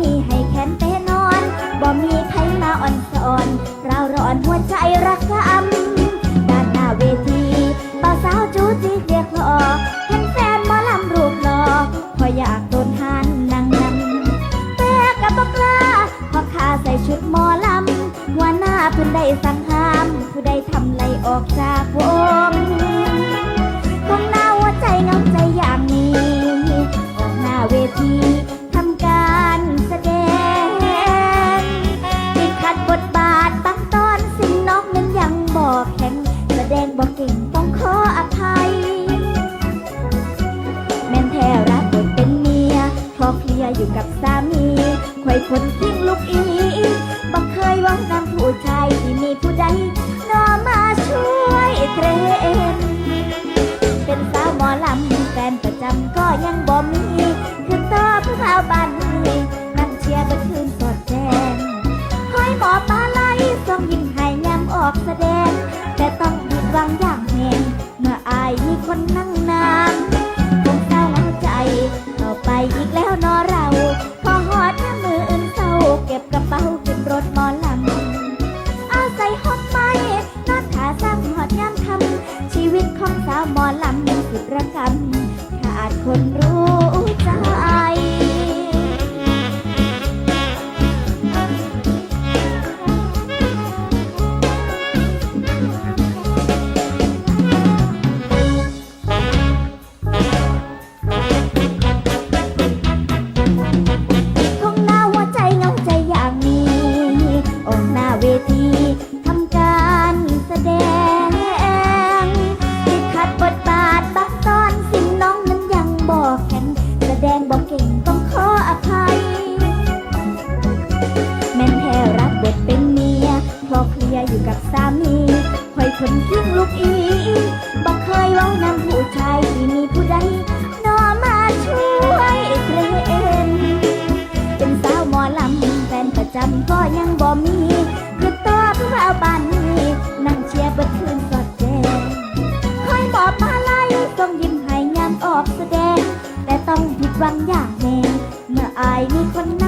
มีให้แค้นเต่นอน บ่มีใครมาอ่อนสอนเราร้อนหัวใจรักกำด้านหน้าเวทีบ่าวสาวจูจีเรียกรอเห็นแฟนมอลำรูปหล่อพออยากโดนหันนั่งนั่งแต่กับบ่กลาพอขาใส่ชุดหมอลำหัวหน้าเพิ่นได้สั่ง คนทิ้งลูกอีบังเคยหวังนำผู้ใจที่มีผู้ใดนอมาช่วยเทรนเป็นสาวหมอลำแฟนประจำก็ยังบ่มีคือต่อผู้สาวบ้านนี้นั่งเชียร์บนคืนสดแดงห้อยหมอปลาไหลส่องยิ้มให้ยามออกแสดง แต่ต้องผิดหวังย ถหมอลำอาใจฮอดไม้นอนขาซ้ำหอดยามทำชีวิตของสาวหมอลำสิบระกำขาดคนรู้ กับสามีคอยคนทิ้งลูกอีบอกเคยเว้านำผู้ชายที่มีผู้ใดนอมาช่วยเทรนเป็นสาวหมอลำแฟนประจำก็ยังบ่มีคือตัวผู้บ่าวบ้านนี้นั่งเชียร์เบิดคืนสอดแจงคอยบอกมาไล่ส่งยิ้มให้ยามออกแสดง แต่ต้องผิดหวังอย่างแน่เมื่ออายมีคนนั่ง